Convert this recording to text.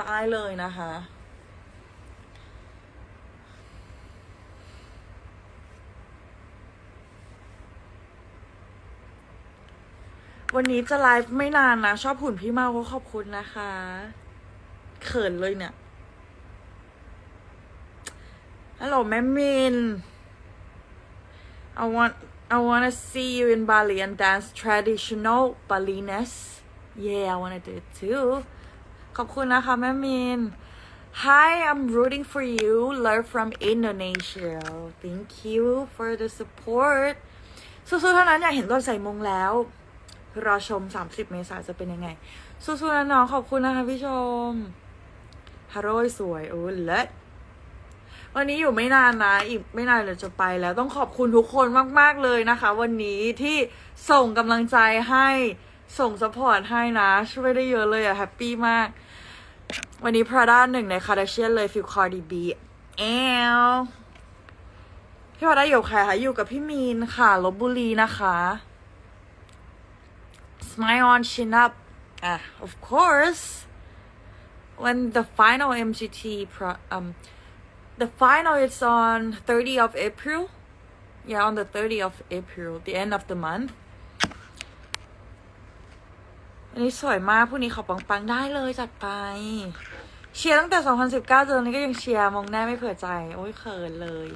ตายเลยนะคะ วันนี้จะไลฟ์ไม่นานนะ ชอบหุ่นพี่เมาก็ขอบคุณนะคะ เขินเลยเนี่ยฮัลโหลแม่มิน I want I wanna see you in Bali and dance traditional Balinese yeah I wanna do it too ขอบคุณนะคะ แม่มิน Hi I'm rooting for you love from Indonesia thank you for the support สู้ๆเท่านั้นอยากเห็นตอนใส่มงแล้ว รอชม 30 เมษายนจะเป็นยังไง สู้ๆนะน้องขอบคุณนะคะพี่ชมฮาโร่ยสวยโอ้เลิศวันนี้อยู่ไม่นานนะ อีกไม่นานเดี๋ยวจะไปแล้วต้องขอบคุณทุกคนมาก ๆ เลยนะคะ วันนี้ที่ส่งกำลังใจให้ ส่งสปอร์ตให้นะ ช่วยได้เยอะเลยอะแฮปปี้มาก วันนี้พราด้าหนึ่งในคาร์ดเชียนเลยฟิลคอร์ดีบีแอลพี่พราด้าอยู่ใครคะอยู่กับพี่มีนค่ะลบบุรีนะคะ Smile on, chin up. Ah, of course. When the final MGT pro, um, the final is on 30 of April. Yeah, on the 30 of April, the end of the month. อันนี้สวยมากผู้นี้ขอปังๆได้เลยจัดไป เชียร์ตั้งแต่ 2019จนตอนนี้ก็ยังเชียร์มองแน่ไม่เผื่อใจ โอ้ยเขินเลย